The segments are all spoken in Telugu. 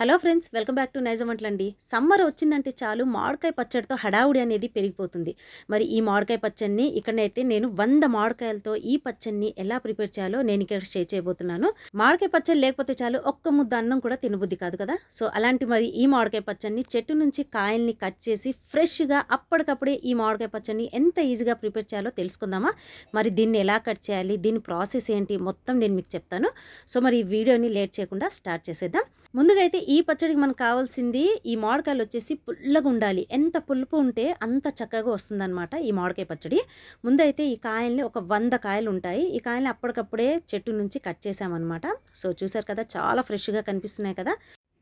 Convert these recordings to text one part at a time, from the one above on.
Hello friends welcome back to Nizam వంటలండి. Summer వచ్చిందంటే చాలు మామిడికాయ పచ్చడితో హడావుడి అనేది పెరిగిపోతుంది. మరి ఈ మామిడికాయ పచ్చడిని ఇక్కడైతే నేను వంద మామిడికాయలతో ఈ పచ్చడిని ఎలా ప్రిపేర్ చేయాలో నేను ఇక్కడ షేర్ చేయబోతున్నాను. మామిడికాయ పచ్చడి లేకపోతే చాలు ఒక్క ముద్ద అన్నం కూడా తినబుద్ధి కాదు కదా? సో అలాంటి మరి ఈ మామిడికాయ పచ్చడిని చెట్టు నుంచి కాయల్ని కట్ చేసి ఫ్రెష్గా అప్పటికప్పుడే ఈ మామిడికాయ పచ్చడిని ఎంత ఈజీగా ప్రిపేర్ చేయాలో తెలుసుకుందామా? మరి దీన్ని ఎలా కట్ చేయాలి? దీని ప్రాసెస్ ఏంటి? మొత్తం నేను మీకు చెప్తాను. సో మరి ఈ వీడియోని లేట్ చేయకుండా స్టార్ట్ చేసేద్దాం. ముందుగా అయితే ఈ పచ్చడికి మనకు కావాల్సింది ఈ మామిడికాయలు వచ్చేసి పుల్లగా ఉండాలి. ఎంత పులుపు ఉంటే అంత చక్కగా వస్తుందన్నమాట ఈ మామిడికాయ పచ్చడి. ముందైతే ఈ కాయల్ని ఒక వంద కాయలు ఉంటాయి. ఈ కాయల్ని అప్పటికప్పుడే చెట్టు నుంచి కట్ చేసామన్నమాట. సో చూసారు కదా చాలా ఫ్రెష్గా కనిపిస్తున్నాయి కదా.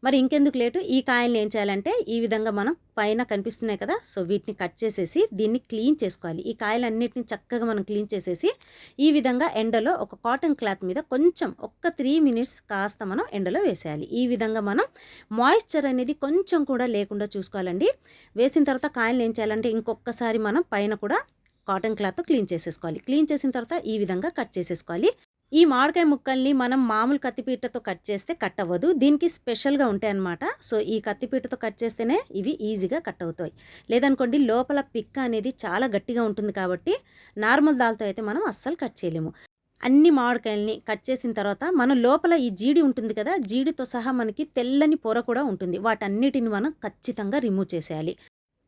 మరి ఇంకెందుకు లేటు? ఈ కాయల్ని ఏం చేయాలంటే ఈ విధంగా మనం పైన కనిపిస్తున్నాయి కదా సో వీటిని కట్ చేసేసి దీన్ని క్లీన్ చేసుకోవాలి. ఈ కాయలన్నిటిని చక్కగా మనం క్లీన్ చేసేసి ఈ విధంగా ఎండలో ఒక కాటన్ క్లాత్ మీద కొంచెం ఒక్క త్రీ మినిట్స్ కాస్త మనం ఎండలో వేసేయాలి. ఈ విధంగా మనం మాయిశ్చర్ అనేది కొంచెం కూడా లేకుండా చూసుకోవాలండి. వేసిన తర్వాత కాయలు ఏం చేయాలంటే ఇంకొకసారి మనం పైన కూడా కాటన్ క్లాత్ క్లీన్ చేసేసుకోవాలి. క్లీన్ చేసిన తర్వాత ఈ విధంగా కట్ చేసేసుకోవాలి. ఈ మామిడికాయ ముక్కల్ని మనం మామూలు కత్తిపీటతో కట్ చేస్తే కట్ అవ్వదు దీనికి స్పెషల్గా ఉంటాయి అన్నమాట సో ఈ కత్తిపీటతో కట్ చేస్తేనే ఇవి ఈజీగా కట్ అవుతాయి లేదనుకోండి లోపల పిక్క అనేది చాలా గట్టిగా ఉంటుంది కాబట్టి నార్మల్ దాల్తో అయితే మనం అస్సలు కట్ చేయలేము. అన్ని మామిడికాయల్ని కట్ చేసిన తర్వాత మన లోపల ఈ జీడి ఉంటుంది కదా జీడితో సహా మనకి తెల్లని పొర కూడా ఉంటుంది. వాటన్నిటిని మనం ఖచ్చితంగా రిమూవ్ చేసేయాలి.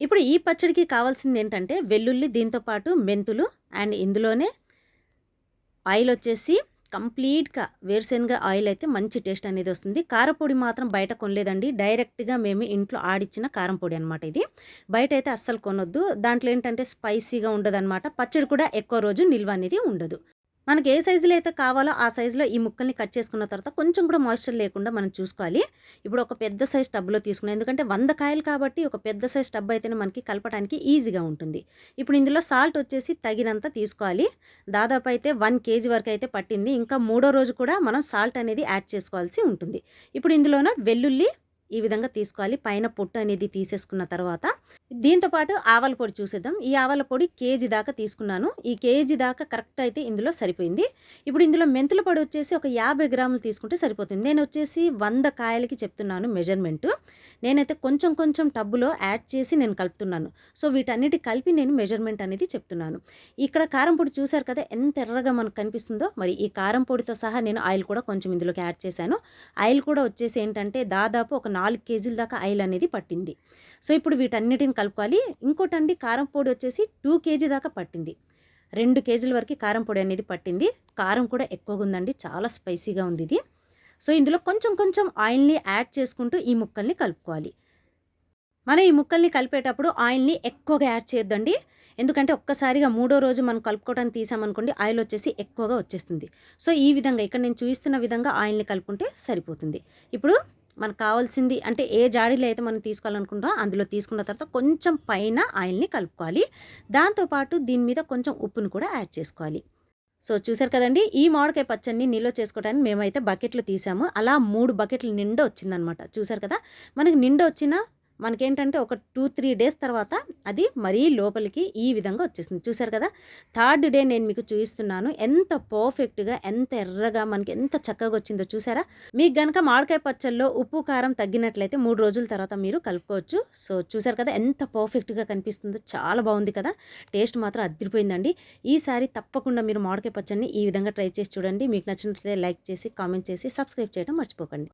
ఇప్పుడు ఈ పచ్చడికి కావాల్సింది ఏంటంటే వెల్లుల్లి దీంతో పాటు మెంతులు అండ్ ఇందులోనే ఆయిల్ వచ్చేసి కంప్లీట్గా వేరుశనగ ఆయిల్ అయితే మంచి టేస్ట్ అనేది వస్తుంది. కారపొడి మాత్రం బయట కొనలేదండి. డైరెక్ట్గా మేము ఇంట్లో ఆడిచ్చిన కారం పొడి అనమాట ఇది. బయట అయితే అస్సలు కొనొద్దు. దాంట్లో ఏంటంటే స్పైసీగా ఉండదు పచ్చడి కూడా ఎక్కువ రోజు నిల్వ అనేది ఉండదు. మనకి ఏ సైజులో అయితే కావాలో ఆ సైజులో ఈ ముక్కల్ని కట్ చేసుకున్న తర్వాత కొంచెం కూడా మాయిశ్చర్ లేకుండా మనం చూసుకోవాలి. ఇప్పుడు ఒక పెద్ద సైజ్ టబ్లో తీసుకున్నాం. ఎందుకంటే వంద కాయలు కాబట్టి ఒక పెద్ద సైజ్ టబ్ అయితేనే మనకి కలపడానికి ఈజీగా ఉంటుంది. ఇప్పుడు ఇందులో సాల్ట్ వచ్చేసి తగినంత తీసుకోవాలి. దాదాపు అయితే వన్ కేజీ వరకు అయితే పట్టింది. ఇంకా మూడో రోజు కూడా మనం సాల్ట్ అనేది యాడ్ చేసుకోవాల్సి ఉంటుంది. ఇప్పుడు ఇందులోన వెల్లుల్లి ఈ విధంగా తీసుకోవాలి. పైన పొట్టు అనేది తీసేసుకున్న తర్వాత దీంతో పాటు ఆవాల పొడి చూసేద్దాం. ఈ ఆవాల పొడి కేజీ దాకా తీసుకున్నాను. ఈ కేజీ దాకా కరెక్ట్ అయితే ఇందులో సరిపోయింది. ఇప్పుడు ఇందులో మెంతుల పొడి వచ్చేసి ఒక యాభై గ్రాములు తీసుకుంటే సరిపోతుంది. నేను వచ్చేసి వంద కాయలకి చెప్తున్నాను మెజర్మెంట్. నేనైతే కొంచెం కొంచెం టబ్బులో యాడ్ చేసి నేను కలుపుతున్నాను. సో వీటన్నిటి కలిపి నేను మెజర్మెంట్ అనేది చెప్తున్నాను. ఇక్కడ కారం పొడి చూశారు కదా ఎంత ఎర్రగా మనకు కనిపిస్తుందో. మరి ఈ కారం పొడితో సహా నేను ఆయిల్ కూడా కొంచెం ఇందులోకి యాడ్ చేశాను. ఆయిల్ కూడా వచ్చేసి ఏంటంటే దాదాపు ఒక నాలుగు కేజీల దాకా ఆయిల్ అనేది పట్టింది. సో ఇప్పుడు వీటన్నిటి వీటన్నిటిని కలుపుకోవాలి. ఇంకోటండి కారం పొడి వచ్చేసి టూ కేజీ దాకా పట్టింది. రెండు కేజీల వరకు కారం పొడి అనేది పట్టింది. కారం కూడా ఎక్కువగా ఉందండి. చాలా స్పైసీగా ఉంది ఇది. సో ఇందులో కొంచెం కొంచెం ఆయిల్ని యాడ్ చేసుకుంటూ ఈ ముక్కల్ని కలుపుకోవాలి. మనం ఈ ముక్కల్ని కలిపేటప్పుడు ఆయిల్ని ఎక్కువగా యాడ్ చేయొద్దండి. ఎందుకంటే ఒక్కసారిగా మూడో రోజు మనం కలుపుకోవడానికి తీసామనుకోండి ఆయిల్ వచ్చేసి ఎక్కువగా వచ్చేస్తుంది. సో ఈ విధంగా ఇక్కడ నేను చూపిస్తున్న విధంగా ఆయిల్ని కలుపుకుంటే సరిపోతుంది. ఇప్పుడు మనకు కావాల్సింది అంటే ఏ జాడీలో అయితే మనం తీసుకోవాలనుకుంటామో అందులో తీసుకున్న తర్వాత కొంచెం పైన ఆయిల్ని కలుపుకోవాలి. దాంతోపాటు దీని మీద కొంచెం ఉప్పును కూడా యాడ్ చేసుకోవాలి. సో చూసారు కదండి ఈ మామిడికాయ పచ్చడిని నిల్వ చేసుకోవడానికి మేమైతే బకెట్లు తీసాము. అలా మూడు బకెట్లు నిండా వచ్చిందనమాట చూసారు కదా మనకి నిండా వచ్చిన మనకేంటంటే ఒక టూ త్రీ డేస్ తర్వాత అది మరీ లోపలికి ఈ విధంగా వచ్చేసింది. చూసారు కదా? థర్డ్ డే నేను మీకు చూపిస్తున్నాను ఎంత పర్ఫెక్ట్గా ఎంత ఎర్రగా మనకి ఎంత చక్కగా వచ్చిందో చూసారా మీకు గనక మామిడికాయ పచ్చల్లో ఉప్పు కారం తగ్గినట్లయితే మూడు రోజుల తర్వాత మీరు కలుపుకోవచ్చు. సో చూసారు కదా? ఎంత పర్ఫెక్ట్గా కనిపిస్తుందో చాలా బాగుంది కదా? టేస్ట్ మాత్రం అదిరిపోయిందండి. ఈసారి తప్పకుండా మీరు మామిడికాయ పచ్చడిని ఈ విధంగా ట్రై చేసి చూడండి. మీకు నచ్చినట్లయితే లైక్ చేసి కామెంట్ చేసి సబ్స్క్రైబ్ చేయడం మర్చిపోకండి.